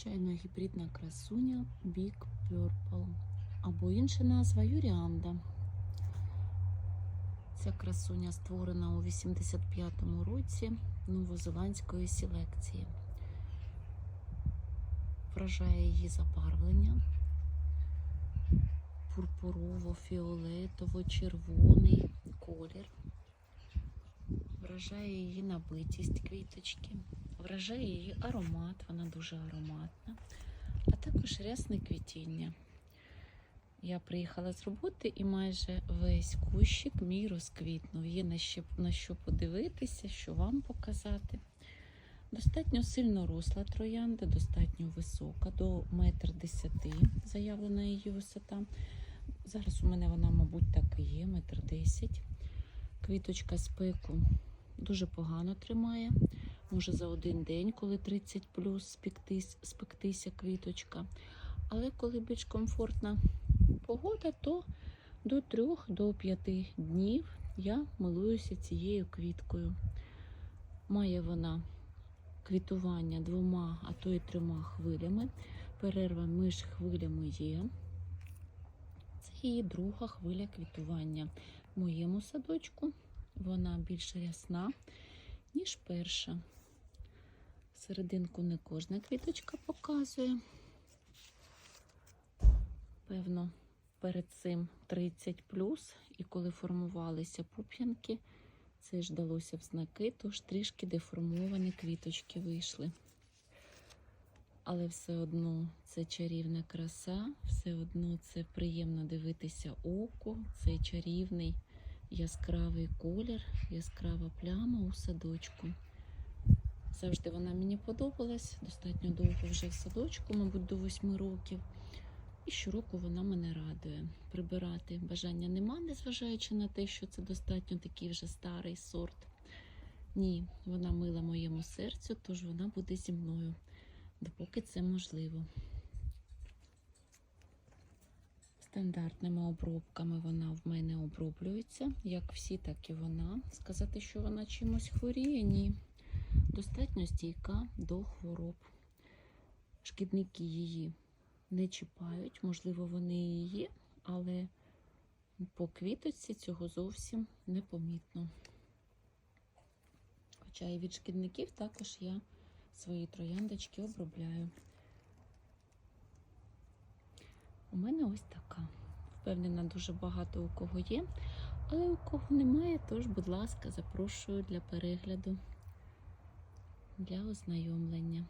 Звичайно, гібридна красуня Big Purple. Або інша назва Юріанда. Ця красуня створена у 85-му році новозеландської селекції. Вражає її забарвлення. Пурпурово-фіолетово-червоний колір. Вражає її набитість квіточки. Вражає її аромат, вона дуже ароматна, а також рясне квітіння. Я приїхала з роботи і майже весь кущик мій розквітнув. Є на що, на що подивитися, що вам показати. Достатньо сильно росла троянда, достатньо висока, до метр десяти заявлена її висота. Зараз у мене вона, мабуть, так і є, метр десять. Квіточка спеку дуже погано тримає. Може за один день, коли 30 плюс спектись, спектися квіточка. Але коли більш комфортна погода, то до 3-5 днів я милуюся цією квіткою. Має вона квітування двома, а то й трьома хвилями. Перерва між хвилями є. Це її друга хвиля квітування. В моєму садочку вона більш рясна, ніж перша. Серединку не кожна квіточка показує. Певно, перед цим 30 плюс, і коли формувалися пуп'янки, це ж далося в знаки, тож трішки деформовані квіточки вийшли. Але все одно це чарівна краса, все одно це приємно дивитися оку, цей чарівний яскравий колір, яскрава пляма у садочку. Завжди вона мені подобалась, достатньо довго вже в садочку, мабуть, до 8 років. І щороку вона мене радує. Прибирати бажання нема, незважаючи на те, що це достатньо такий вже старий сорт. Ні, вона мила моєму серцю, тож вона буде зі мною, допоки це можливо. Стандартними обробками вона в мене оброблюється, як всі, так і вона. Сказати, що вона чимось хворіє, ні. Достатньо стійка до хвороб. Шкідники її не чіпають, можливо, вони і є, але по квіточці цього зовсім непомітно. Хоча і від шкідників також я свої трояндочки обробляю. У мене ось така. Впевнена, дуже багато у кого є, але у кого немає, тож, будь ласка, запрошую для перегляду, для ознайомлення.